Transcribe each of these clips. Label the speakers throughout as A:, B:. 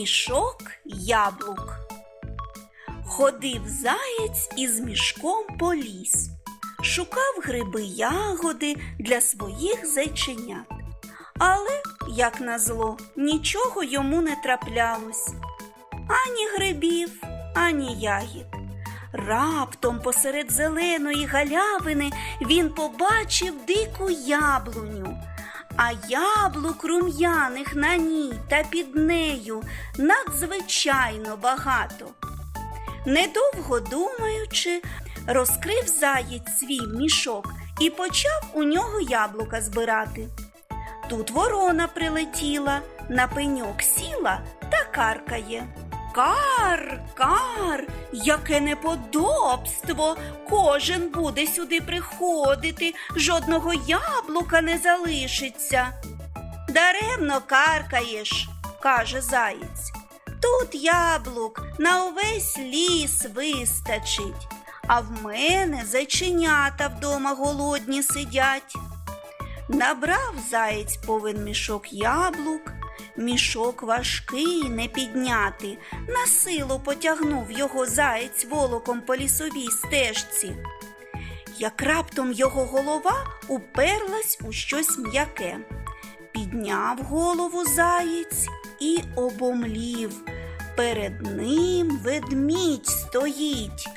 A: Мішок яблук. Ходив заєць із мішком по лісу, шукав гриби ягоди для своїх зайченят. Але, як назло, нічого йому не траплялось ані грибів, ані ягід. Раптом посеред зеленої галявини він побачив дику яблуню, а яблук рум'яних на ній та під нею надзвичайно багато. Недовго думаючи, розкрив заєць свій мішок і почав у нього яблука збирати. Тут ворона прилетіла, на пеньок сіла та каркає. Кар, кар, яке неподобство! Кожен буде сюди приходити, жодного яблука не залишиться. Даремно каркаєш, каже заєць. Тут яблук на увесь ліс вистачить, а в мене зайченята вдома голодні сидять. Набрав заєць повен мішок яблук, мішок важкий не підняти, на силу потягнув його заєць волоком по лісовій стежці. Як раптом його голова уперлась у щось м'яке. Підняв голову заєць і обомлів. Перед ним ведмідь стоїть.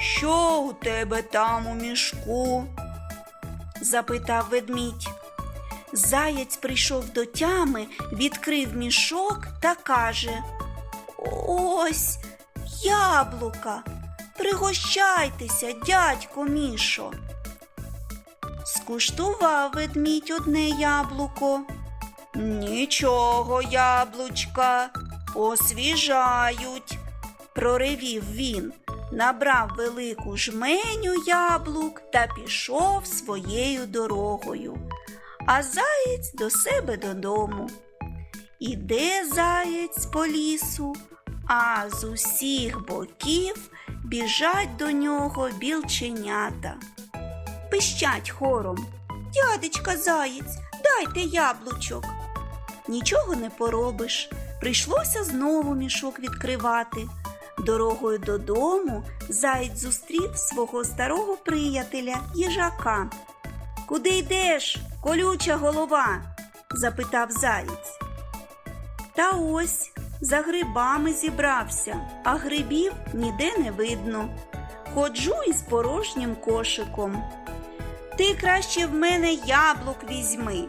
A: Що у тебе там у мішку? запитав ведмідь. Заєць прийшов до тями, відкрив мішок та каже Ось яблука. Пригощайтеся, дядько Мішо. Скуштував ведмідь одне яблуко. Нічого, яблучка, освіжають, проривів він, набрав велику жменю яблук та пішов своєю дорогою, а заєць до себе додому. Іде заєць по лісу, а з усіх боків біжать до нього білченята. Пищать хором. Дядечка заєць, дайте яблучок. Нічого не поробиш. Прийшлося знову мішок відкривати. Дорогою додому заєць зустрів свого старого приятеля їжака. Куди йдеш, колюча голова? запитав заєць. Та ось за грибами зібрався, а грибів ніде не видно. Ходжу із порожнім кошиком. Ти краще в мене яблук візьми.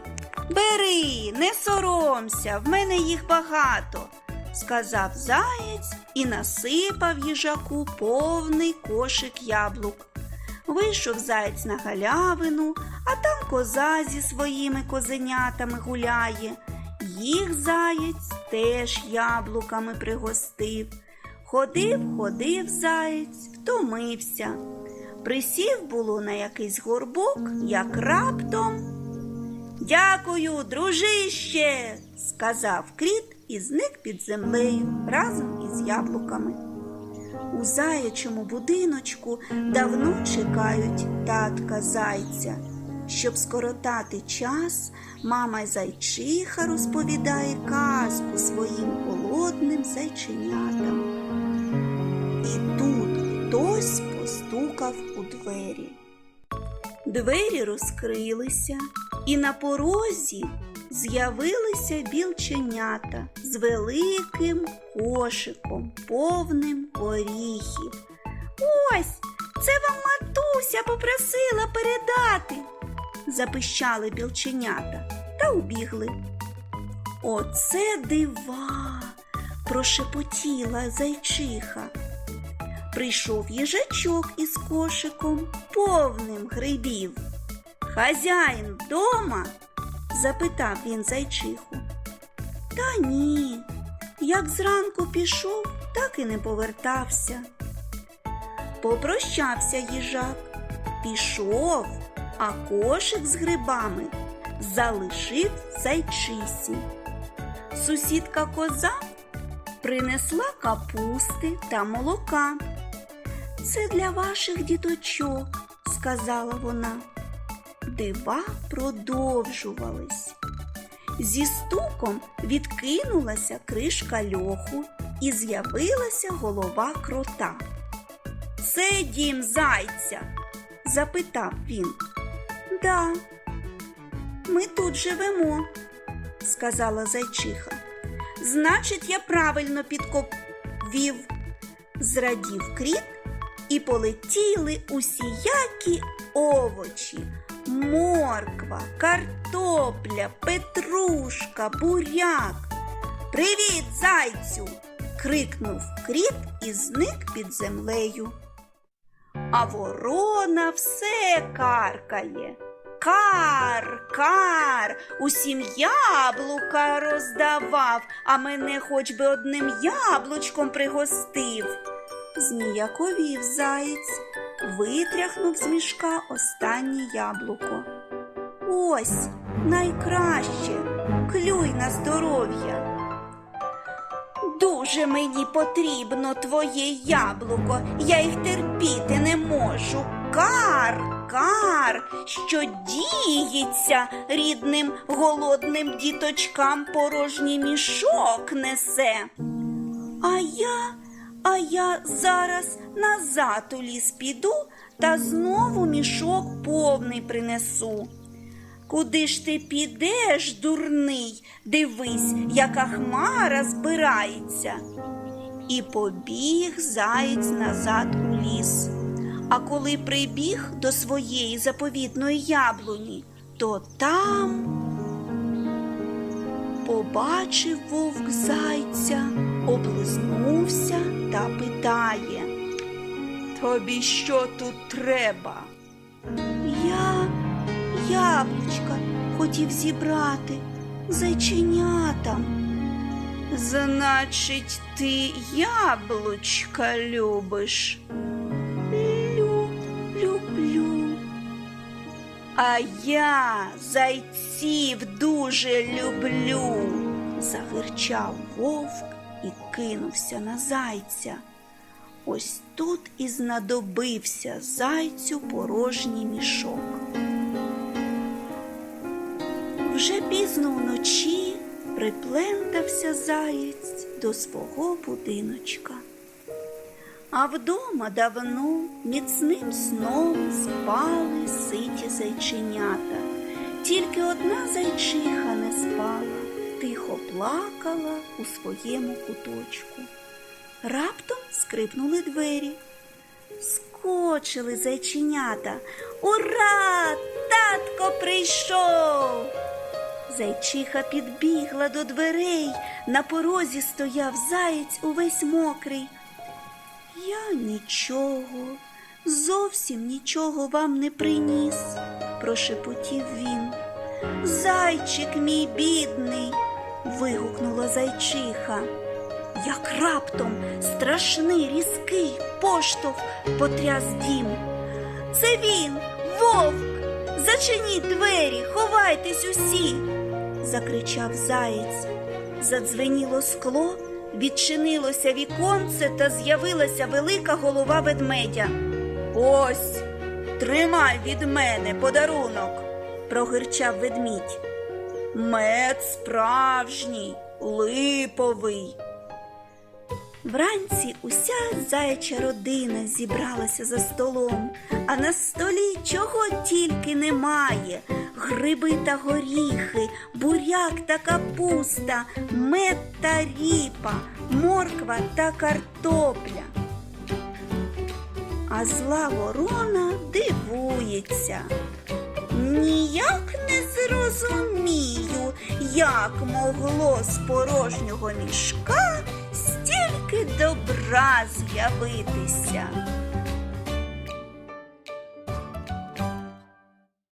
A: Бери, не соромся, в мене їх багато, сказав заєць і насипав їжаку повний кошик яблук. Вийшов заєць на галявину, а там коза зі своїми козенятами гуляє. Їх заєць теж яблуками пригостив. Ходив, ходив заєць, втомився. Присів було на якийсь горбок, як раптом. Дякую, дружище, сказав кріт і зник під землею разом із яблуками. У заячому будиночку давно чекають татка зайця. Щоб скоротати час, мама зайчиха розповідає казку своїм голодним зайченятам. І тут хтось постукав у двері. Двері розкрилися, і на порозі з'явилися білченята з великим кошиком, повним горіхів. Ось, це вам матуся попросила передати, запищали білченята та убігли. Оце дива, прошепотіла зайчиха. Прийшов їжачок із кошиком, повним грибів. Хазяїн вдома? запитав він зайчиху. Та ні, як зранку пішов, так і не повертався. Попрощався їжак, пішов, а кошик з грибами залишив зайчисі. Сусідка коза принесла капусти та молока. Це для ваших діточок, сказала вона. Дива продовжувались. Зі стуком відкинулася кришка льоху і з'явилася голова крота. Це дім зайця? запитав він. Да, ми тут живемо, сказала зайчиха. Значить, я правильно підковів, зрадів кріт, і полетіли усіякі овочі, морква, картопля, петрушка, буряк. Привіт, зайцю! крикнув кріт і зник під землею. А ворона все каркає. Кар, кар, усім яблука роздавав, а мене хоч би одним яблучком пригостив. Зніяковів заєць, витряхнув з мішка останнє яблуко. Ось найкраще, клюй на здоров'я. Дуже мені потрібно твоє яблуко, я їх терпіти не можу. Кар, кар, що діється рідним голодним діточкам порожній мішок несе. А я, а я зараз назад у ліс піду та знову мішок повний принесу. Куди ж ти підеш, дурний? Дивись, яка хмара збирається. І побіг заєць назад у ліс. А коли прибіг до своєї заповітної яблуні, то там побачив вовк зайця, облизнувся та питає. Тобі що тут треба? Я яблучка хотів зібрати зайченятам. Значить, ти яблучка любиш? Лю, люблю. А я зайців дуже люблю, загирчав вовк і кинувся на зайця. Ось тут і знадобився зайцю порожній мішок. Вже пізно вночі приплентався заєць до свого будиночка. А вдома давно міцним сном спали ситі зайченята. Тільки одна зайчиха не спала, тихо плакала у своєму куточку. Раптом скрипнули двері. Скочили зайченята. Ура! Татко прийшов! Зайчиха підбігла до дверей. На порозі стояв заєць увесь мокрий. Я нічого, зовсім нічого вам не приніс, прошепотів він. Зайчик мій бідний, вигукнула зайчиха. Як раптом страшний різкий поштовх потряс дім. Це він, вовк, зачиніть двері, ховайтесь усі, закричав заєць. Задзвеніло скло, відчинилося віконце та з'явилася велика голова ведмедя. Ось, тримай від мене подарунок, прогирчав ведмідь. Мед справжній, липовий. Вранці уся заяча родина зібралася за столом, а на столі чого тільки немає: гриби та горіхи, буряк та капуста, мед та ріпа, морква та картопля. А зла ворона дивується. Ніяк не зрозумію, як могло з порожнього мішка стільки добра з'явитися.